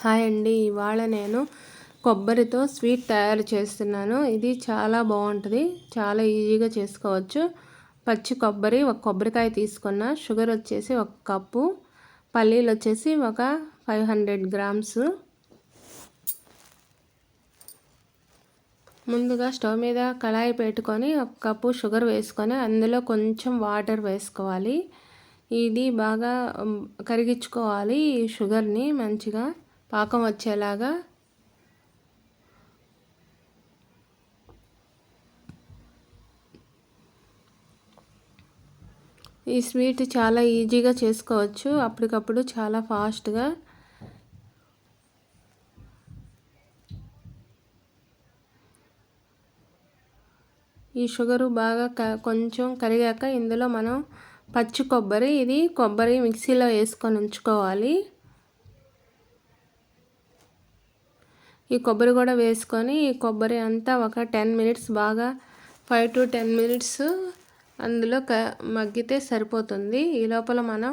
Hi అండి. ఇవాళ నేను కొబ్బరితో స్వీట్ తయారు చేస్తున్నాను. ఇది చాలా బాగుంటుంది. చాలా ఈజీగా చేసుకోవచ్చు. పచ్చి కొబ్బరి ఒక కొబ్బరికాయ తీసుకున్న. షుగర్ వచ్చేసి ఒక కప్పు. పల్లీలు వచ్చేసి ఒక ఫైవ్ హండ్రెడ్ గ్రామ్స్. ముందుగా స్టవ్ మీద కళాయి పెట్టుకొని ఒక కప్పు షుగర్ వేసుకొని అందులో కొంచెం వాటర్ వేసుకోవాలి. ఇది బాగా కరిగించుకోవాలి ఈ షుగర్ని మంచిగా. పాకం వచ్చేలాగా ఈ స్వీట్ చాలా ఈజీగా చేసుకోవచ్చు. అప్పటికప్పుడు చాలా ఫాస్ట్గా. ఈ షుగరు బాగా కొంచెం కరిగాక ఇందులో మనం పచ్చి కొబ్బరి ఇది కొబ్బరి మిక్సీలో వేసుకొని ఉంచుకోవాలి. ఈ కొబ్బరి కూడా వేసుకొని ఈ కొబ్బరి అంతా ఒక టెన్ మినిట్స్ బాగా ఫైవ్ టు టెన్ మినిట్స్ అందులో క మగ్గితే సరిపోతుంది. ఈ లోపల మనం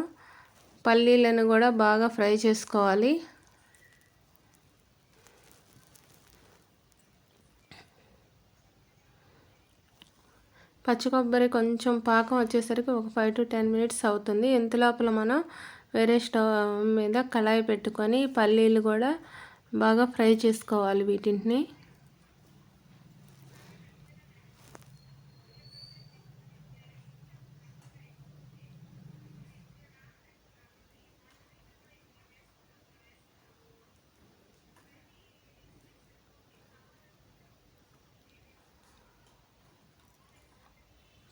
పల్లీలను కూడా బాగా ఫ్రై చేసుకోవాలి. పచ్చి కొబ్బరి కొంచెం పాకం వచ్చేసరికి ఒక ఫైవ్ టు టెన్ మినిట్స్ అవుతుంది. ఇంత లోపల మనం వేరే స్టవ్ మీద కళాయి పెట్టుకొని పల్లీలు కూడా బాగా ఫ్రై చేసుకోవాలి వీటిని.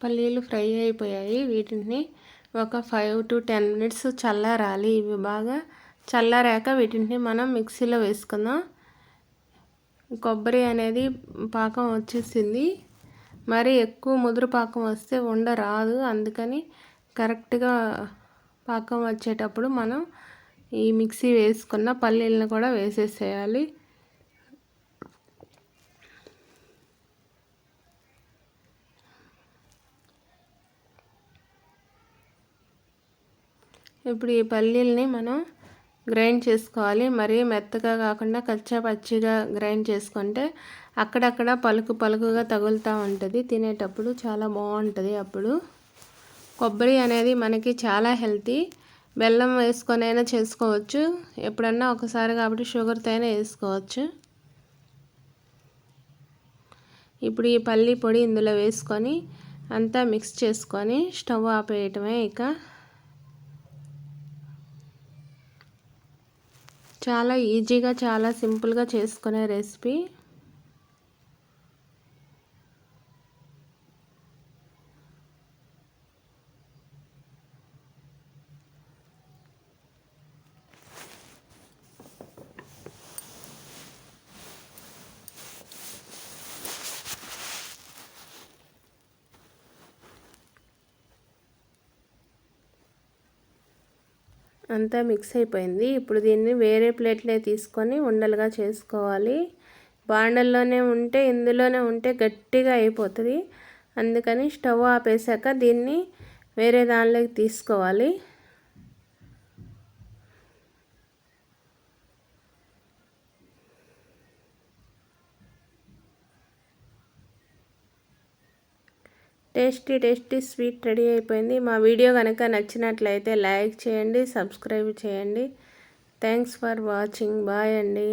పల్లీలు ఫ్రై అయిపోయాయి. వీటిని ఒక ఫైవ్ టు టెన్ మినిట్స్ చల్లారాలి. ఇవి బాగా చల్లారాక వీటిని మనం మిక్సీలో వేసుకుందాం. కొబ్బరి అనేది పాకం వచ్చేసింది. మరి ఎక్కువ ముదురు పాకం వస్తే ఉండ రాదు. అందుకని కరెక్ట్గా పాకం వచ్చేటప్పుడు మనం ఈ మిక్సీ వేసుకున్న పల్లీలను కూడా వేసేసేయాలి. ఇప్పుడు ఈ పల్లీల్ని మనం గ్రైండ్ చేసుకోవాలి. మరీ మెత్తగా కాకుండా కచ్చా పచ్చిగా గ్రైండ్ చేసుకుంటే అక్కడక్కడ పలుకు పలుకుగా తగులుతూ ఉంటుంది. తినేటప్పుడు చాలా బాగుంటుంది అప్పుడు. కొబ్బరి అనేది మనకి చాలా హెల్తీ. బెల్లం వేసుకొనైనా చేసుకోవచ్చు. ఎప్పుడన్నా ఒకసారి కాబట్టి షుగర్తో అయినా వేసుకోవచ్చు. ఇప్పుడు ఈ పల్లి పొడి ఇందులో వేసుకొని అంతా మిక్స్ చేసుకొని స్టవ్ ఆపేయటమే ఇక. చాలా ఈజీగా చాలా సింపుల్గా చేసుకునే రెసిపీ అంతా మిక్స్ అయిపోయింది. ఇప్పుడు దీన్ని వేరే ప్లేట్లో తీసుకొని ఉండలుగా చేసుకోవాలి. బాండల్లోనే ఉంటే ఇందులోనే ఉంటే గట్టిగా అయిపోతుంది. అందుకని స్టవ్ ఆపేసాక దీన్ని వేరే దానిలోకి తీసుకోవాలి. టేస్టీ టేస్టీ స్వీట్ రెడీ అయిపోయింది. మా వీడియో కనుక నచ్చినట్లయితే లైక్ చేయండి సబ్స్క్రైబ్ చేయండి. Thanks for watching. బాయ్ అండి.